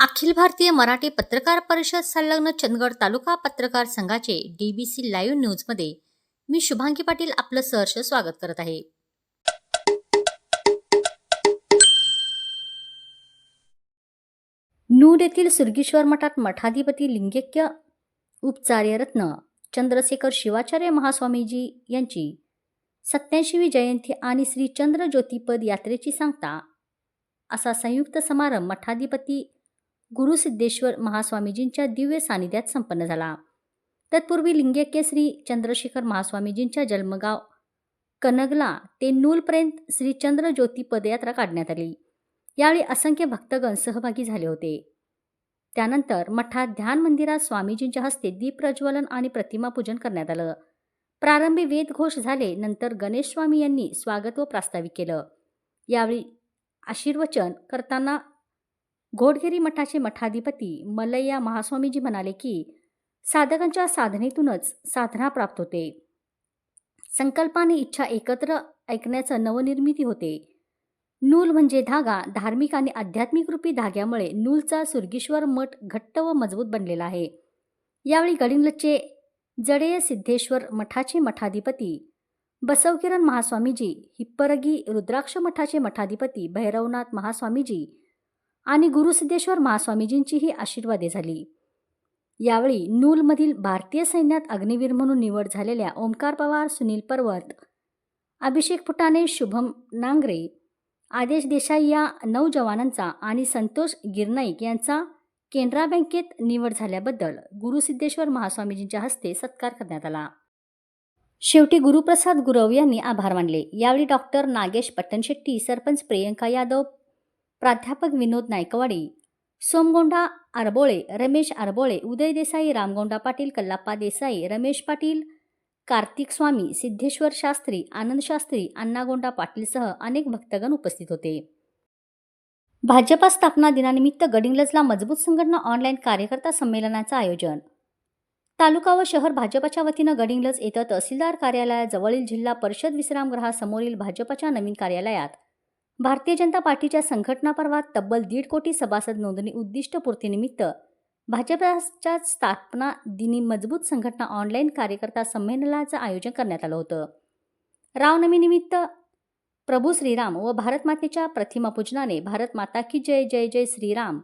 अखिल भारतीय मराठी पत्रकार परिषद संलग्न चंदगड तालुका पत्रकार संघाचे डीबीसी लाईव्ह न्यूजमध्ये मी शुभांगी पाटील आपलं सहर्ष स्वागत करत आहे. नूर येथील सुरगीश्वर मठात मठाधिपती लिंगेक्य उपचार्यरत्न चंद्रशेखर शिवाचार्य महास्वामीजी यांची सत्याऐंशीवी जयंती आणि श्री चंद्र ज्योतिपद यात्रेची सांगता असा संयुक्त समारंभ मठाधिपती गुरुसिद्धेश्वर महास्वामीजींच्या दिव्य सानिध्यात संपन्न झाला. तत्पूर्वी लिंगैक्य श्री चंद्रशेखर महास्वामीजींच्या जन्मगाव कनगला ते नूलपर्यंत श्री चंद्रज्योती पदयात्रा काढण्यात आली. यावेळी असंख्य भक्तगण सहभागी झाले होते. त्यानंतर मठात ध्यान मंदिरात स्वामीजींच्या हस्ते दीप प्रज्वलन आणि प्रतिमा पूजन करण्यात आलं. प्रारंभी वेदघोष झाले नंतर गणेश स्वामी यांनी स्वागत व प्रास्ताविक केलं. यावेळी आशीर्वचन करताना घोडगिरी मठाचे मठाधिपती मल्लय्या महास्वामीजी म्हणाले की साधकांच्या साधनेतूनच साधना प्राप्त होते. संकल्प आणि इच्छा एकत्र ऐकण्याचं नवनिर्मिती होते. नूल म्हणजे धागा धार्मिक आणि आध्यात्मिक रूपी धाग्यामुळे नूलचा सुर्गेश्वर मठ घट्ट व मजबूत बनलेला आहे. यावेळी गडिंगलचे जडेय सिद्धेश्वर मठाचे मठाधिपती बसवकिरण महास्वामीजी हिप्परगी रुद्राक्ष मठाचे मठाधिपती भैरवनाथ महास्वामीजी आणि गुरुसिद्धेश्वर महास्वामीजींचीही आशीर्वादे झाली. यावेळी नूलमधील भारतीय सैन्यात अग्निवीर म्हणून निवड झालेल्या ओमकार पवार सुनील पर्वत अभिषेक फुटाणे शुभम नांगरे आदेश देसाई या नऊ जवानांचा आणि संतोष गिरनाईक यांचा केनरा बँकेत निवड झाल्याबद्दल गुरुसिद्धेश्वर महास्वामीजींच्या हस्ते सत्कार करण्यात आला. शेवटी गुरुप्रसाद गुरव यांनी आभार मानले. यावेळी डॉक्टर नागेश पट्टणशेट्टी सरपंच प्रियंका यादव प्राध्यापक विनोद नायकवाडी सोमगोंडा आरबोळे रमेश आरबोळे उदय देसाई रामगोंडा पाटील कल्लाप्पा देसाई रमेश पाटील कार्तिक स्वामी सिद्धेश्वर शास्त्री आनंद शास्त्री अण्णागोंडा पाटीलसह अनेक भक्तगण उपस्थित होते. भाजपा स्थापना दिनानिमित्त गडिंग्लजला मजबूत संघटना ऑनलाईन कार्यकर्ता संमेलनाचं आयोजन. तालुका व शहर भाजपच्या वतीनं गडिंग्लज येथे तहसीलदार कार्यालयाजवळील जिल्हा परिषद विश्रामगृहासमोरील भाजपच्या नवीन कार्यालयात भारतीय जनता पार्टीच्या संघटना पर्वात तब्बल दीड कोटी सभासद नोंदणी उद्दिष्टपूर्तीनिमित्त भाजपच्या स्थापना दिनी मजबूत संघटना ऑनलाईन कार्यकर्ता संमेलनाचं आयोजन करण्यात आलं होतं. रावनवमीनिमित्त प्रभू श्रीराम व भारतमातेच्या प्रतिमापूजनाने भारत माता की जय जय जय श्रीराम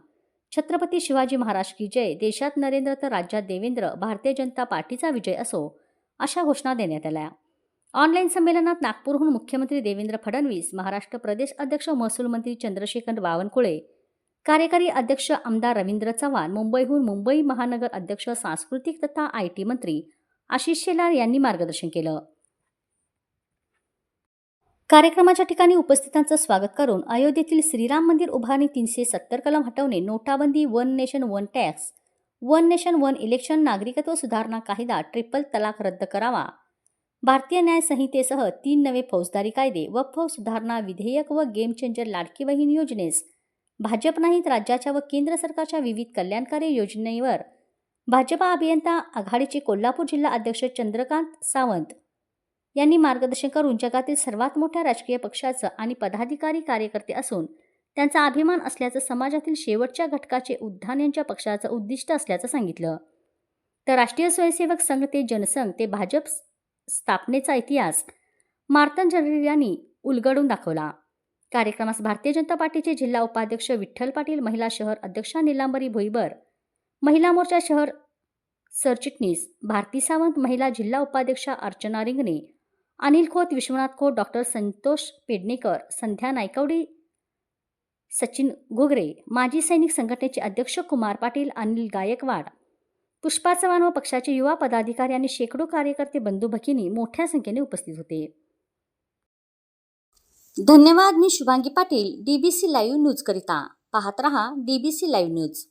छत्रपती शिवाजी महाराज की जय देशात नरेंद्र तर राज्यात देवेंद्र भारतीय जनता पार्टीचा विजय असो अशा घोषणा देण्यात आल्या. ऑनलाईन संमेलनात नागपूरहून मुख्यमंत्री देवेंद्र फडणवीस महाराष्ट्र प्रदेश अध्यक्ष महसूल मंत्री चंद्रशेखर बावनकुळे कार्यकारी अध्यक्ष आमदार रवींद्र चव्हाण मुंबईहून मुंबई महानगर अध्यक्ष सांस्कृतिक तथा आय टी मंत्री आशिष शेलार यांनी मार्गदर्शन केलं. कार्यक्रमाच्या ठिकाणी उपस्थितांचं स्वागत करून अयोध्येतील श्रीराम मंदिर उभारणी तीनशे सत्तर कलम हटवणे नोटाबंदी one nation one tax one nation one election नागरिकत्व सुधारणा कायदा ट्रिपल तलाक रद्द करावा भारतीय न्याय संहितेसह तीन नवे फौजदारी कायदे वक्फ सुधारणा विधेयक व गेम चेंजर लाडकी बहीण योजनेस. भाजप नाहीत राज्याच्या व केंद्र सरकारच्या विविध कल्याणकारी योजनेवर भाजपा अभियंता आघाडीचे कोल्हापूर जिल्हा अध्यक्ष चंद्रकांत सावंत यांनी मार्गदर्शन करून जगातील सर्वात मोठ्या राजकीय पक्षाचं आणि पदाधिकारी कार्यकर्ते असून त्यांचा अभिमान असल्याचं समाजातील शेवटच्या घटकाचे उद्धान यांच्या पक्षाचं उद्दिष्ट असल्याचं सांगितलं. तर राष्ट्रीय स्वयंसेवक संघ ते जनसंघ ते भाजप स्थापनेचा इतिहास मार्तन जनरल यांनी उलगडून दाखवला. कार्यक्रमास भारतीय जनता पार्टीचे जिल्हा उपाध्यक्ष विठ्ठल पाटील महिला शहर अध्यक्षा निलांबरी भुईबर महिला मोर्चा शहर सरचिटणीस भारती सावंत महिला जिल्हा उपाध्यक्षा अर्चना रिंगणे अनिल खोत विश्वनाथ खोत डॉक्टर संतोष पेडणेकर संध्या नायकवडी सचिन गोगरे माजी सैनिक संघटनेचे अध्यक्ष कुमार पाटील अनिल गायकवाड पुष्पा चव्हाण व पक्षाचे युवा पदाधिकारी आणि शेकडो कार्यकर्ते बंधू भगिनी मोठ्या संख्येने उपस्थित होते. धन्यवाद मी Shubhangi Patil DBC live news करिता. पाहत रहा डीबीसी लाईव्ह न्यूज